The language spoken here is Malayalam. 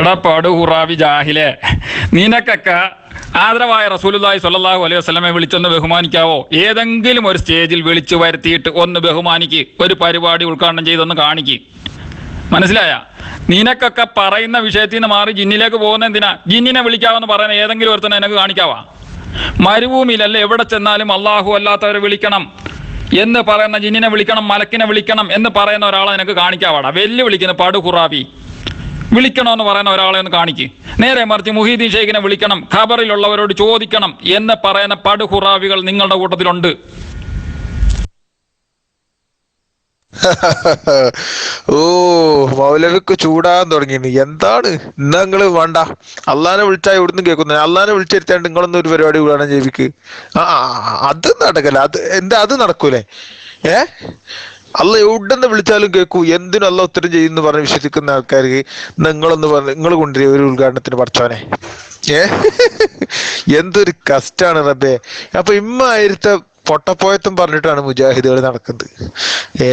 എടാ പാടു ഹുറാബി ജാഹിലെ. നിനക്കൊക്കെ ആദരവായ റസൂലുള്ളാഹി സ്വല്ലല്ലാഹു അലൈഹി വസ്ലമെ വിളിച്ചൊന്ന് ബഹുമാനിക്കാവോ? ഏതെങ്കിലും ഒരു സ്റ്റേജിൽ വിളിച്ചു വരുത്തിയിട്ട് ഒന്ന് ബഹുമാനിക്ക്. ഒരു പരിപാടി ഉദ്ഘാടനം ചെയ്തൊന്ന് കാണിക്ക്. മനസ്സിലായ? നിനക്കൊക്കെ പറയുന്ന വിഷയത്തിൽ നിന്ന് മാറി ജിന്നിലേക്ക് പോകുന്ന എന്തിനാ? ജിന്നിനെ വിളിക്കാവെന്ന് പറയുന്ന ഏതെങ്കിലും ഒരുത്തനെ എനിക്ക് കാണിക്കാവാ? മരുഭൂമിയിലല്ല എവിടെ ചെന്നാലും അള്ളാഹു അല്ലാത്തവരെ വിളിക്കണം. എന്ന് പറയുന്ന ജിന്നിനെ വിളിക്കണം മലക്കിനെ വിളിക്കണം എന്ന് പറയുന്ന ഒരാളെ നിനക്ക് കാണിക്കാവാടാ. വെല്ലു വിളിക്കുന്ന പടു ഖുറാബി വിളിക്കണമെന്ന് പറയുന്ന ഒരാളെ ഒന്ന് കാണിക്കും. നേരെ മറിച്ച് മുഹീദ്ദീൻ ഷെയ്ഖിനെ വിളിക്കണം ഖബറിലുള്ളവരോട് ചോദിക്കണം എന്ന് പറയുന്ന പടുഹുറാവികൾ നിങ്ങളുടെ കൂട്ടത്തിലുണ്ട്. ഓ മൗലവിക്ക് ചൂടാൻ തുടങ്ങി എന്താണ്? ഇന്ന് നിങ്ങൾ വേണ്ട. അള്ളാനെ വിളിച്ചാൽ ഇവിടുന്ന് കേൾക്കുന്ന അള്ളാനെ വിളിച്ചിരുത്താണ്ട് നിങ്ങളൊന്നും ഒരു പരിപാടി വിടണം ജീവിക്ക് ആ, അത് നടക്കല്ല. അത് എന്താ അത് നടക്കൂലേ? ഏ? അല്ല എവിടെന്ന് വിളിച്ചാലും കേൾക്കൂ എന്തിനും അല്ല ഉത്തരം ചെയ്യുന്ന പറഞ്ഞ് വിശ്വസിക്കുന്ന ആൾക്കാർക്ക് നിങ്ങളൊന്ന് പറഞ്ഞ് നിങ്ങൾ കൊണ്ടുവരിക ഒരു ഉദ്ഘാടനത്തിന് പഠിച്ചോനെ ഏ? എന്തൊരു കഷ്ടാണ് റബ്ബേ. അപ്പൊ ഇമ്മായിരത്തെ പൊട്ടപ്പോയത്തും പറഞ്ഞിട്ടാണ് മുജാഹിദുകൾ നടക്കുന്നത്. ഏ?